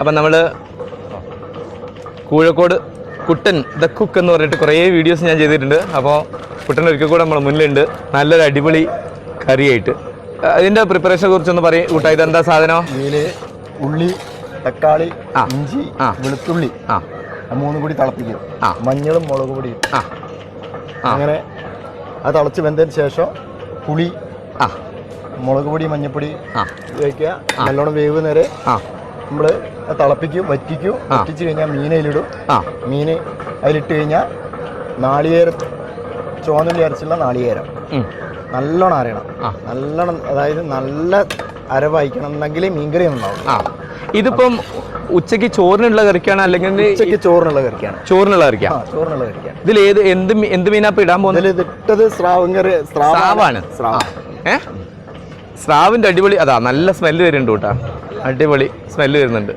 അപ്പം നമ്മൾ കൂഴക്കോട് കുട്ടൻ the cook എന്ന് പറഞ്ഞിട്ട് കുറേ വീഡിയോസ് ഞാൻ ചെയ്തിട്ടുണ്ട്. അപ്പോൾ കുട്ടൻ ഒരിക്കൽ കൂടെ നമ്മുടെ മുന്നിലുണ്ട്. നല്ലൊരു അടിപൊളി കറിയായിട്ട്. അതിന്റെ പ്രിപ്പറേഷനെ കുറിച്ചൊന്ന് പറയും. കൂട്ടാ ഇതെന്താ സാധനം? മീന് ഉള്ളി തക്കാളി ആ. ഇഞ്ചി ആ. വെളുത്തുള്ളി. ആ. മൂന്നും കൂടി തിളപ്പിക്കും. ആ. മഞ്ഞളും മുളക് പൊടിയും. അങ്ങനെ അത് തിളച്ച് വെന്തതിന് ശേഷം പുളി ആ. മുളക് പൊടി മഞ്ഞപ്പൊടി ആ. വയ്ക്കുക നല്ലോണം വേവ് നേരെ ആ. നമ്മൾ തിളപ്പിക്കും വറ്റിക്കും. വറ്റിച്ചു കഴിഞ്ഞാൽ മീനയിലിടും മീൻ അതിലിട്ട് കഴിഞ്ഞാൽ നാളികേരം ചുവന്നുള്ളി അരച്ചുള്ള നാളികേരം. നല്ലോണം അരയണം. നല്ലോണം അതായത് നല്ല അരവായിക്കണം എന്നെങ്കിൽ മീൻകറി ഉണ്ടാവും. ഇതിപ്പം ഉച്ചയ്ക്ക് ചോറിനുള്ള കറിക്കാണ് അല്ലെങ്കിൽ ഉച്ചയ്ക്ക് ചോറിനുള്ള കറിക്കാണ്. ചോറിനുള്ള കറിക്കാ? ചോറിനുള്ള കറിക്കാണ്. ഇതിൽ ഏത് എന്ത് എന്ത് മീനാ ഇടാൻ പോകുന്നത്? ഇതിട്ടത് സ്രാവും കറി സ്രാവാണ്. സ്രാവ് ഏ? സ്രാവിന്റെ അടിപൊളി അതാ നല്ല സ്മെല്ല് വരുന്നുണ്ട് കേട്ടോ. അടിപൊളി സ്മെല്ല് വരുന്നുണ്ട്.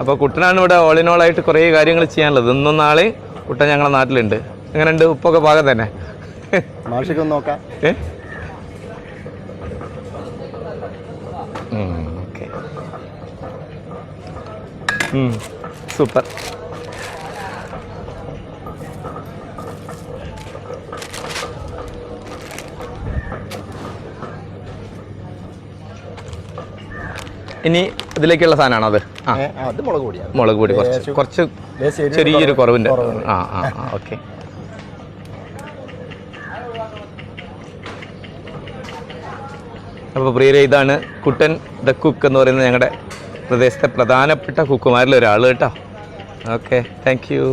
അപ്പോൾ കുട്ടനാണ് ഇവിടെ ഓൾ ഇൻ ഓൾ ആയിട്ട് കുറേ കാര്യങ്ങൾ ചെയ്യാനുള്ളത്. ഇന്നും നാളെ കുട്ടൻ ഞങ്ങളുടെ നാട്ടിലുണ്ട്. എങ്ങനെയുണ്ട്? ഉപ്പൊക്കെ പാകം തന്നെ. നോക്കാം. ഏ? ഓക്കെ സൂപ്പർ ഇനി ഇതിലേക്കുള്ള സാധനമാണോ അത്? ആ. അത് മുളക് പൊടിയാണ്. മുളക് പൊടി കുറച്ച് കുറച്ച് ചെറിയൊരു കുറവുണ്ട്. ആ ആ ഓക്കെ. അപ്പോൾ പ്രിയരെ ഇതാണ് കുട്ടൻ ദ കുക്ക് എന്ന് പറയുന്നത് ഞങ്ങളുടെ പ്രദേശത്തെ പ്രധാനപ്പെട്ട കുക്കുമാരിലൊരാൾ കേട്ടോ. Okay thank you